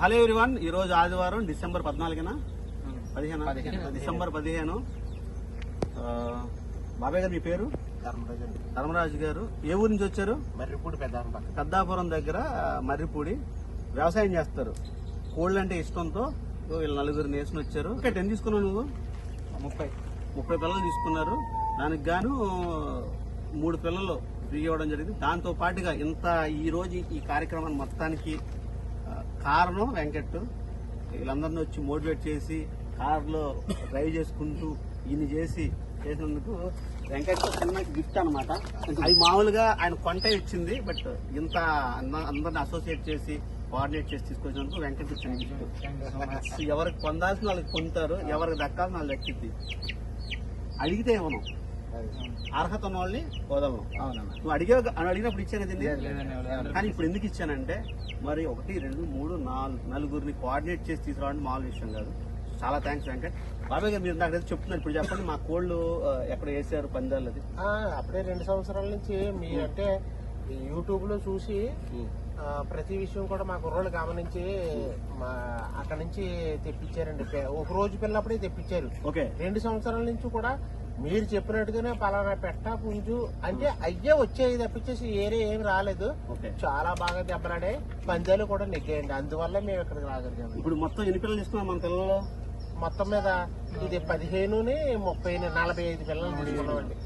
Hello everyone ఈ రోజు ఆదివారం డిసెంబర్ పద్నాలుగున? పదిహేను. డిసెంబర్ పదిహేను. బాబాయ్ గారు మీ పేరు? ధర్మరాజు గారు. ఏ ఊరు నుంచి వచ్చారు? మర్రిపూడి పెద్దాపురం దగ్గర మర్రిపూడి. వ్యవసాయం చేస్తారు. కోళ్ళు అంటే ఇష్టంతో వీళ్ళు నలుగురు నేసుకుని వచ్చారు. ఇక్కడ ఎన్ని తీసుకున్నావు నువ్వు? ముప్పై. ముప్పై పిల్లలు తీసుకున్నారు. దానికి గాను మూడు పిల్లలు ఫ్రీ ఇవ్వడం జరిగింది. దాంతో పాటుగా ఇంత ఈ రోజు ఈ కార్యక్రమాన్ని మొత్తానికి కారణం వెంకట్ వీళ్ళందరినీ వచ్చి మోటివేట్ చేసి కార్లో డ్రైవ్ చేసుకుంటూ ఈయన చేసి చేసినందుకు వెంకట్ చిన్న గిఫ్ట్ అనమాట అది మామూలుగా ఆయన కొంటే ఇచ్చింది బట్ ఇంత అంద- అందరిని అసోసియేట్ చేసి కోఆర్డినేట్ చేసి తీసుకొచ్చినందుకు వెంకట్ చిన్న గిఫ్ట్. ఎవరికి పొందాల్సిన వాళ్ళకి పొందుతారు ఎవరికి దక్కాల్సిన వాళ్ళు దక్కింది అడిగితే ఇవ్వను అర్హత ఉన్న వాళ్ళని వదలను నువ్వు అడిగే అడిగినప్పుడు ఇచ్చాను. కానీ ఇప్పుడు ఎందుకు ఇచ్చానంటే మరి ఒకటి రెండు మూడు నాలుగు నలుగురిని కోఆర్డినేట్ చేసి తీసుకురావడం మామూలు విషయం కాదు. చాలా థ్యాంక్స్ వెంకట్. బాబాయ్ గారు మీరు నాకు చెప్తున్నారు. ఇప్పుడు చెప్పండి మా కోళ్ళు ఎక్కడ వేసారు పందాలు అది? ఆ, అప్పుడే రెండు సంవత్సరాల నుంచి మీ అంటే యూట్యూబ్లో చూసి ప్రతి విషయం కూడా మా కుర్రోళ్ళు గమనించి మా అక్కడ నుంచి తెప్పించారండి ఒక రోజు పిల్లప్పుడే తెప్పించారు. ఓకే. రెండు సంవత్సరాల నుంచి కూడా మీరు చెప్పినట్టుగానే పలానా పెట్ట పుంజు అంటే అయ్యే వచ్చేది తప్పించేసి ఏరే ఏం రాలేదు. చాలా బాగా దెబ్బలాడే పందాలు కూడా నెగ్గాయండి. అందువల్ల మేము ఇక్కడికి రాగలిగాము ఇప్పుడు మొత్తం ఎన్ని పిల్లలు తీసుకున్నాం మన పిల్లలు మొత్తం మీద ఇది పదిహేనుని ముప్పై నలభై ఐదు పిల్లలు తీసుకున్నామండి.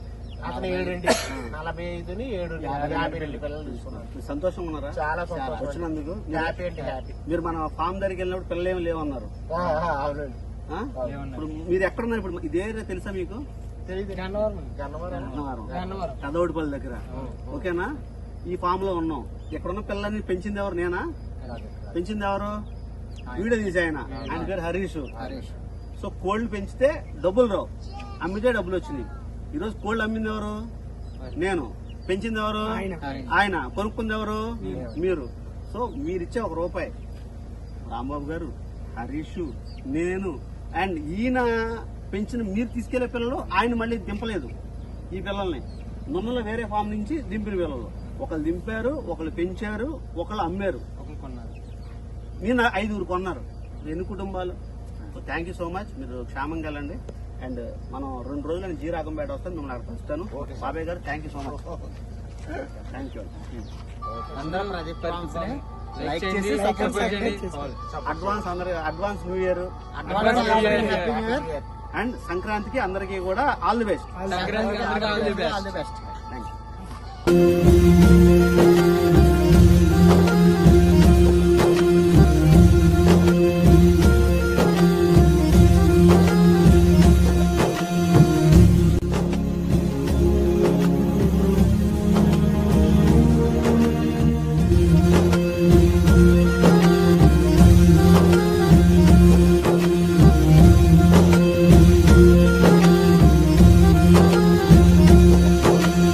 అతను ఏడండి. నలభై ఐదుని ఏడు యాభై రెండు పిల్లలు తీసుకున్నాం. మీరు సంతోషంగా ఉన్నారా? చాలా సంతోషం వచ్చినందుకు. హ్యాపీ అండి హ్యాపీ. మీరు మన ఫామ్ దగ్గరికి వెళ్ళినప్పుడు పిల్లలు ఏమి లేవన్నారు అవునండి? ఇప్పుడు మీరు ఎక్కడున్నారు? ఇప్పుడు ఇదే తెలుసా మీకు? కదోడిపల్లి దగ్గర. ఓకేనా? ఈ ఫామ్లో ఉన్నాం. ఇక్కడ ఉన్న పిల్లల్ని పెంచింది ఎవరు? నేనా? పెంచింది ఎవరు? వీడియో తీసి ఆయన. ఆయన పేరు హరీష్. హరీష్. సో కోళ్ళు పెంచితే డబ్బులు రావు. అమ్మితే డబ్బులు వచ్చినాయి. ఈరోజు కోళ్ళు అమ్మింది ఎవరు? నేను. పెంచింది ఎవరు? ఆయన. కొనుక్కుంది ఎవరు? మీరు. సో మీరిచ్చే ఒక రూపాయి. రాంబాబు గారు హరీష్ నేను అండ్ ఈయన పెంచిన మీరు తీసుకెళ్ళే పిల్లలు ఆయన మళ్ళీ దింపలేదు ఈ పిల్లల్ని. నున్నలో వేరే ఫామ్ నుంచి దింపిన పిల్లలు. ఒకళ్ళు దింపారు ఒకళ్ళు పెంచారు ఒకళ్ళు అమ్మారు. నేను ఐదుగురు కొన్నారు. ఎన్ని కుటుంబాలు? థ్యాంక్ యూ సో మచ్ మీరు క్షేమంగా వెళ్ళండి. అండ్ మనం రెండు రోజులు నేను జీరాగంపేట వస్తాను మిమ్మల్ని అక్కడ వస్తాను బాబాయ్ గారు thank you so much thank you అందరం ప్రదీప్ ఫార్మ్స్ని లైక్ చేసి సబ్స్క్రైబ్ చేయండి అడ్వాన్స్ అందరి advance new year advance and సంక్రాంతికి అందరికీ కూడా all the best. All the best. Thank you